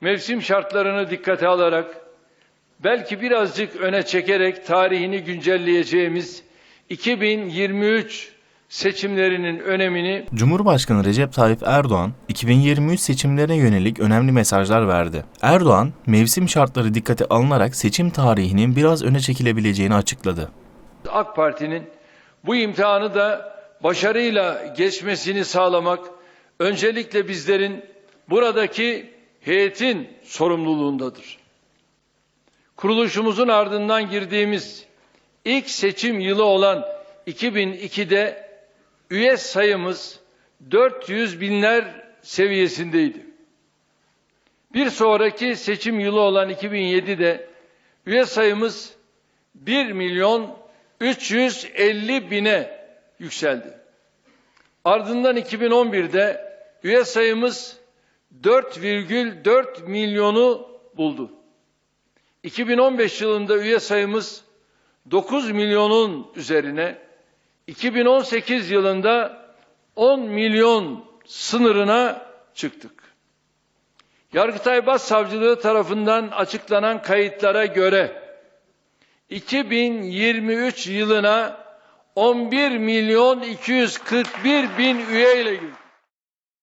mevsim şartlarını dikkate alarak belki birazcık öne çekerek tarihini güncelleyeceğimiz 2023 seçimlerinin önemini Cumhurbaşkanı Recep Tayyip Erdoğan 2023 seçimlerine yönelik önemli mesajlar verdi. Erdoğan, mevsim şartları dikkate alınarak seçim tarihinin biraz öne çekilebileceğini açıkladı. AK Parti'nin bu imtihanı da başarıyla geçmesini sağlamak öncelikle bizlerin buradaki heyetin sorumluluğundadır. Kuruluşumuzun ardından girdiğimiz ilk seçim yılı olan 2002'de üye sayımız 400 binler seviyesindeydi. Bir sonraki seçim yılı olan 2007'de üye sayımız 1 milyon 350 bine yükseldi. Ardından 2011'de üye sayımız 4,4 milyonu buldu. 2015 yılında üye sayımız 9 milyonun üzerine, 2018 yılında 10 milyon sınırına çıktık. Yargıtay Başsavcılığı tarafından açıklanan kayıtlara göre 2023 yılına 11 milyon 241 bin üyeyle girdik.